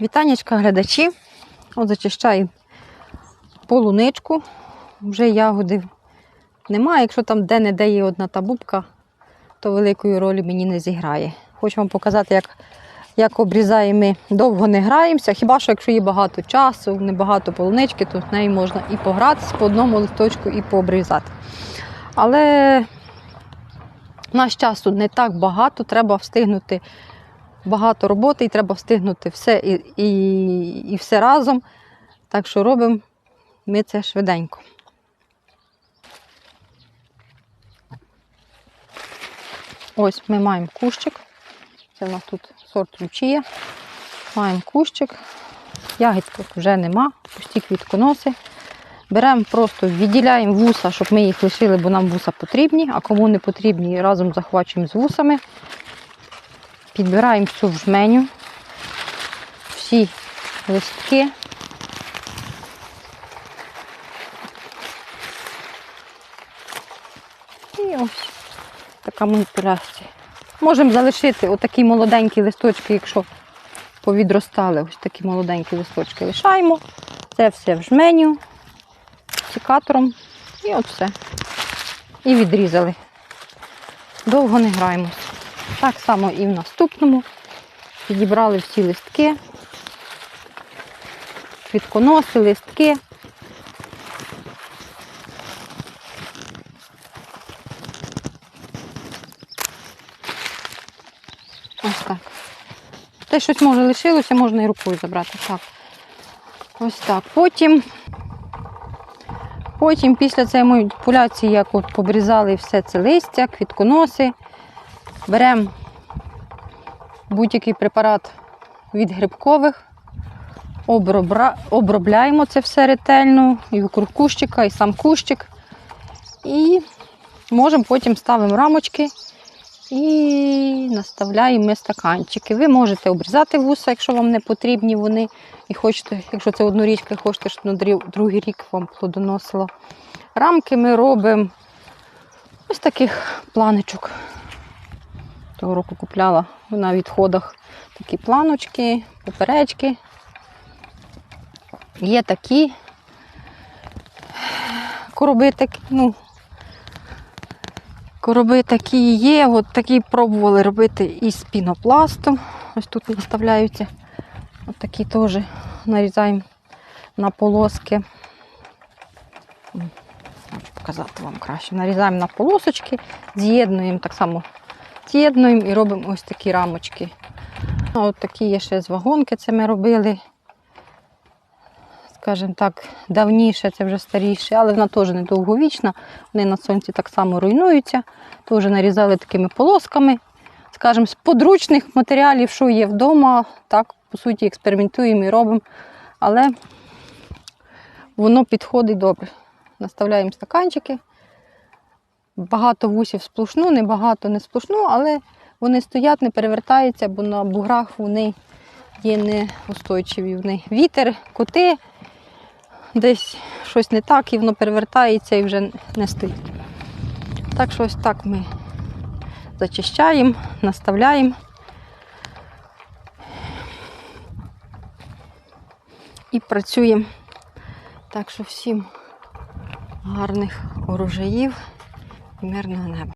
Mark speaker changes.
Speaker 1: Вітанечка, глядачі. От зачищаю полуничку. Вже ягоди немає. Якщо там де-не-де є одна та бубка, то великої ролі мені не зіграє. Хочу вам показати, як, як обрізаємо ми. Довго не граємося. Хіба що якщо є багато часу, небагато полунички, то з нею можна і погратися по одному листочку, і пообрізати. Але наш часу не так багато, треба встигнути багато роботи і треба встигнути все і, і, і все разом. Так що робимо ми це швиденько. Ось ми маємо кущик. Це в нас тут сорт лючія. Маємо кущик. Ягідки вже нема, пусті квітконоси. Беремо просто, відділяємо вуса, щоб ми їх лишили, бо нам вуса потрібні, а кому не потрібні, разом захвачуємо з вусами. Підбираємо всю жменю, всі листки. І ось така маніпуляція. Можемо залишити отакі молоденькі листочки, якщо повідростали, ось такі молоденькі листочки лишаємо. Це все в жменю, секатором і от все. І відрізали. Довго не граємося. Так само і в наступному. Підібрали всі листки, квітконоси, листки. Ось так. Те щось може лишилося, можна і рукою забрати. Так. Ось так. Потім, потім після цієї маніпуляції, як от побрізали все це листя, квітконоси, беремо будь-який препарат від грибкових, обробляємо це все ретельно, і вокруг кущика, і сам кущик. І можемо потім ставимо рамочки і наставляємо стаканчики. Ви можете обрізати вуса, якщо вам не потрібні вони. І хочете, якщо це однорічка, хочете, щоб на другий рік вам плодоносило. Рамки ми робимо ось таких планочок. Того року купляла на відходах такі планочки, поперечки. Є такі короби, такі, ну, короби такі є. От такі пробували робити із пінопласту. Ось тут наставляються. От такі теж нарізаємо на полоски. Хочу показати вам краще. Нарізаємо на полосочки, з'єднуємо так само з'єднуємо і робимо ось такі рамочки. От такі є ще з вагонки, це ми робили. Скажімо так, давніше, це вже старіше, але вона теж недовговічна. Вони на сонці так само руйнуються. Теж нарізали такими полосками. Скажімо, з подручних матеріалів, що є вдома, так, по суті, експериментуємо і робимо. Але воно підходить добре. Наставляємо стаканчики. Багато вусів сплошну, не багато не сплошну, але вони стоять, не перевертаються, бо на буграх вони є неустойчиві. В них вітер, коти, десь щось не так, і воно перевертається і вже не стоїть. Так що ось так ми зачищаємо, наставляємо. І працюємо. Так що всім гарних урожаїв і мирного неба.